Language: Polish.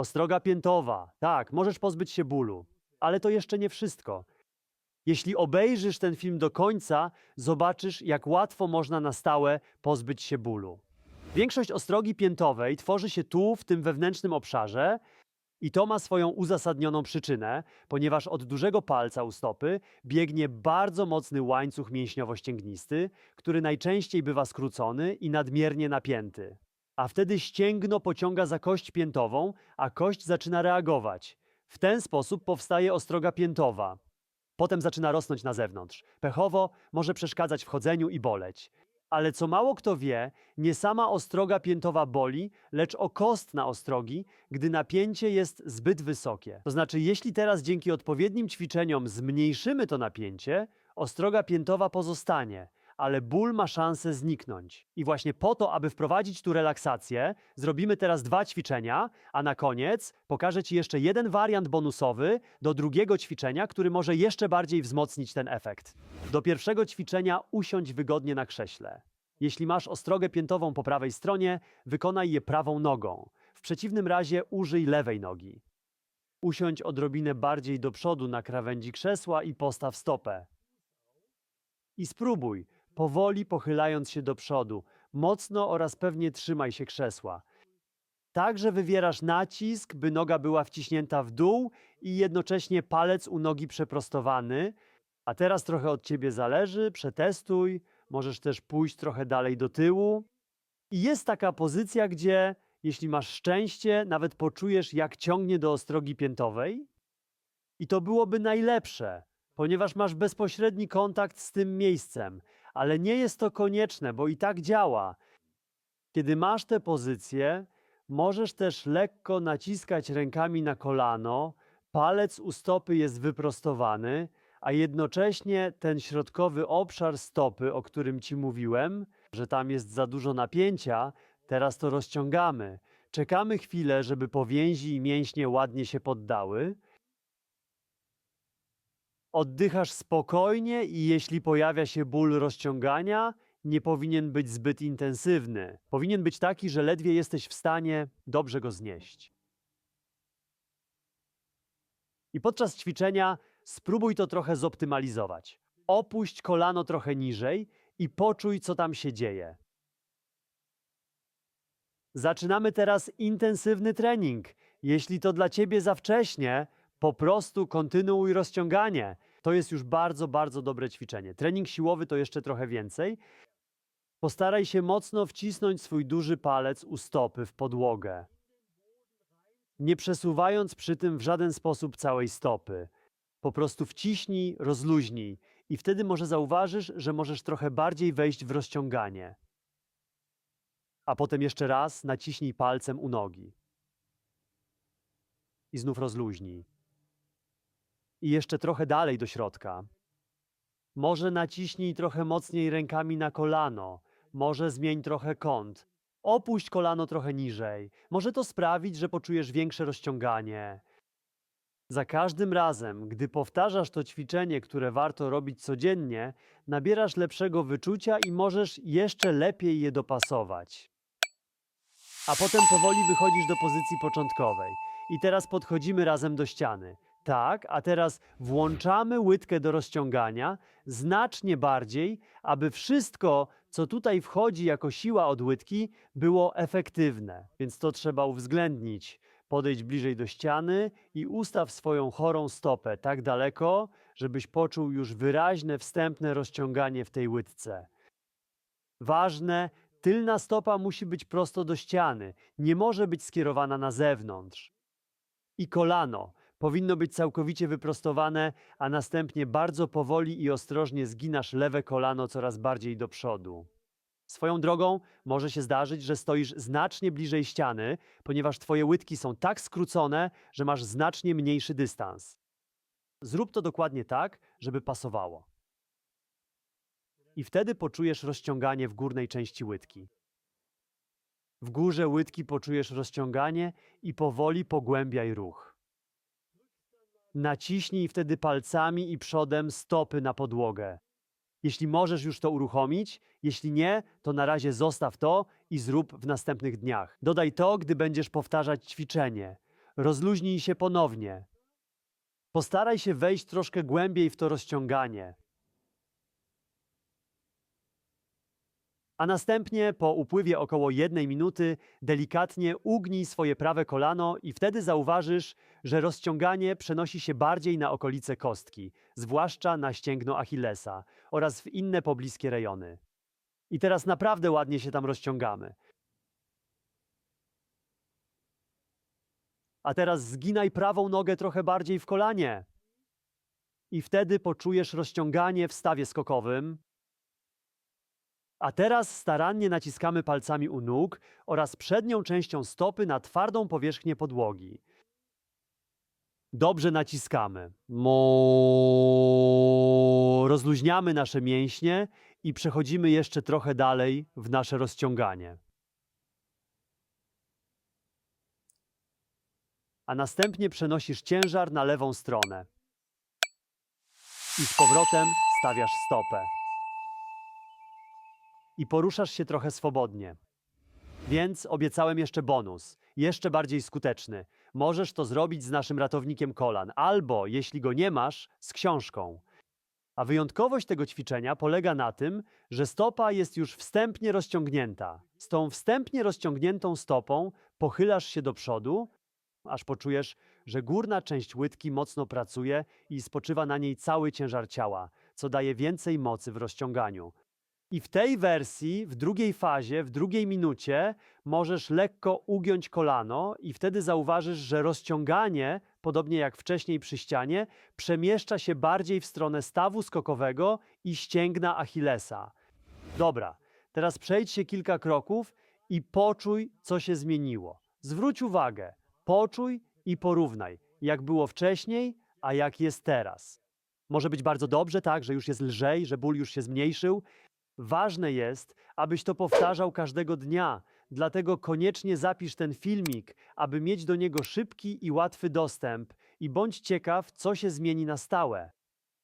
Ostroga piętowa. Tak, możesz pozbyć się bólu. Ale to jeszcze nie wszystko. Jeśli obejrzysz ten film do końca, zobaczysz, jak łatwo można na stałe pozbyć się bólu. Większość ostrogi piętowej tworzy się tu, w tym wewnętrznym obszarze, i to ma swoją uzasadnioną przyczynę, ponieważ od dużego palca u stopy biegnie bardzo mocny łańcuch mięśniowo-ścięgnisty, który najczęściej bywa skrócony i nadmiernie napięty. A wtedy ścięgno pociąga za kość piętową, a kość zaczyna reagować. W ten sposób powstaje ostroga piętowa. Potem zaczyna rosnąć na zewnątrz. Pechowo może przeszkadzać w chodzeniu i boleć. Ale co mało kto wie, nie sama ostroga piętowa boli, lecz okostna ostrogi, gdy napięcie jest zbyt wysokie. To znaczy, jeśli teraz dzięki odpowiednim ćwiczeniom zmniejszymy to napięcie, ostroga piętowa pozostanie, ale ból ma szansę zniknąć. I właśnie po to, aby wprowadzić tu relaksację, zrobimy teraz dwa ćwiczenia, a na koniec pokażę Ci jeszcze jeden wariant bonusowy do drugiego ćwiczenia, który może jeszcze bardziej wzmocnić ten efekt. Do pierwszego ćwiczenia usiądź wygodnie na krześle. Jeśli masz ostrogę piętową po prawej stronie, wykonaj je prawą nogą. W przeciwnym razie użyj lewej nogi. Usiądź odrobinę bardziej do przodu na krawędzi krzesła i postaw stopę. I spróbuj, powoli pochylając się do przodu, mocno oraz pewnie trzymaj się krzesła. Tak, że wywierasz nacisk, by noga była wciśnięta w dół i jednocześnie palec u nogi przeprostowany. A teraz trochę od ciebie zależy, przetestuj, możesz też pójść trochę dalej do tyłu. I jest taka pozycja, gdzie, jeśli masz szczęście, nawet poczujesz, jak ciągnie do ostrogi piętowej. I to byłoby najlepsze, ponieważ masz bezpośredni kontakt z tym miejscem, ale nie jest to konieczne, bo i tak działa. Kiedy masz tę pozycję, możesz też lekko naciskać rękami na kolano, palec u stopy jest wyprostowany, a jednocześnie ten środkowy obszar stopy, o którym ci mówiłem, że tam jest za dużo napięcia, teraz to rozciągamy. Czekamy chwilę, żeby powięzi i mięśnie ładnie się poddały. Oddychasz spokojnie i jeśli pojawia się ból rozciągania, nie powinien być zbyt intensywny. Powinien być taki, że ledwie jesteś w stanie dobrze go znieść. I podczas ćwiczenia spróbuj to trochę zoptymalizować. Opuść kolano trochę niżej i poczuj, co tam się dzieje. Zaczynamy teraz intensywny trening. Jeśli to dla ciebie za wcześnie, po prostu kontynuuj rozciąganie. To jest już bardzo, bardzo dobre ćwiczenie. Trening siłowy to jeszcze trochę więcej. Postaraj się mocno wcisnąć swój duży palec u stopy w podłogę, nie przesuwając przy tym w żaden sposób całej stopy. Po prostu wciśnij, rozluźnij i wtedy może zauważysz, że możesz trochę bardziej wejść w rozciąganie. A potem jeszcze raz naciśnij palcem u nogi. I znów rozluźnij. I jeszcze trochę dalej do środka. Może naciśnij trochę mocniej rękami na kolano. Może zmień trochę kąt. Opuść kolano trochę niżej. Może to sprawić, że poczujesz większe rozciąganie. Za każdym razem, gdy powtarzasz to ćwiczenie, które warto robić codziennie, nabierasz lepszego wyczucia i możesz jeszcze lepiej je dopasować. A potem powoli wychodzisz do pozycji początkowej. I teraz podchodzimy razem do ściany. Tak, a teraz włączamy łydkę do rozciągania znacznie bardziej, aby wszystko, co tutaj wchodzi jako siła od łydki, było efektywne. Więc to trzeba uwzględnić. Podejdź bliżej do ściany i ustaw swoją chorą stopę tak daleko, żebyś poczuł już wyraźne wstępne rozciąganie w tej łydce. Ważne, tylna stopa musi być prosto do ściany, nie może być skierowana na zewnątrz. I kolano powinno być całkowicie wyprostowane, a następnie bardzo powoli i ostrożnie zginasz lewe kolano coraz bardziej do przodu. Swoją drogą może się zdarzyć, że stoisz znacznie bliżej ściany, ponieważ twoje łydki są tak skrócone, że masz znacznie mniejszy dystans. Zrób to dokładnie tak, żeby pasowało. I wtedy poczujesz rozciąganie w górnej części łydki. W górze łydki poczujesz rozciąganie i powoli pogłębiaj ruch. Naciśnij wtedy palcami i przodem stopy na podłogę. Jeśli możesz już to uruchomić, jeśli nie, to na razie zostaw to i zrób w następnych dniach. Dodaj to, gdy będziesz powtarzać ćwiczenie. Rozluźnij się ponownie. Postaraj się wejść troszkę głębiej w to rozciąganie. A następnie, po upływie około jednej minuty, delikatnie ugnij swoje prawe kolano i wtedy zauważysz, że rozciąganie przenosi się bardziej na okolice kostki, zwłaszcza na ścięgno Achillesa oraz w inne pobliskie rejony. I teraz naprawdę ładnie się tam rozciągamy. A teraz zginaj prawą nogę trochę bardziej w kolanie. I wtedy poczujesz rozciąganie w stawie skokowym. A teraz starannie naciskamy palcami u nóg oraz przednią częścią stopy na twardą powierzchnię podłogi. Dobrze naciskamy. Mo... Rozluźniamy nasze mięśnie i przechodzimy jeszcze trochę dalej w nasze rozciąganie. A następnie przenosisz ciężar na lewą stronę. I z powrotem stawiasz stopę. I poruszasz się trochę swobodnie. Więc obiecałem jeszcze bonus, jeszcze bardziej skuteczny. Możesz to zrobić z naszym ratownikiem kolan, albo, jeśli go nie masz, z książką. A wyjątkowość tego ćwiczenia polega na tym, że stopa jest już wstępnie rozciągnięta. Z tą wstępnie rozciągniętą stopą pochylasz się do przodu, aż poczujesz, że górna część łydki mocno pracuje i spoczywa na niej cały ciężar ciała, co daje więcej mocy w rozciąganiu. I w tej wersji, w drugiej fazie, w drugiej minucie, możesz lekko ugiąć kolano, i wtedy zauważysz, że rozciąganie, podobnie jak wcześniej przy ścianie, przemieszcza się bardziej w stronę stawu skokowego i ścięgna Achillesa. Dobra, teraz przejdź się kilka kroków i poczuj, co się zmieniło. Zwróć uwagę, poczuj i porównaj, jak było wcześniej, a jak jest teraz. Może być bardzo dobrze, tak, że już jest lżej, że ból już się zmniejszył, Ważne jest, abyś to powtarzał każdego dnia, dlatego koniecznie zapisz ten filmik, aby mieć do niego szybki i łatwy dostęp i bądź ciekaw, co się zmieni na stałe.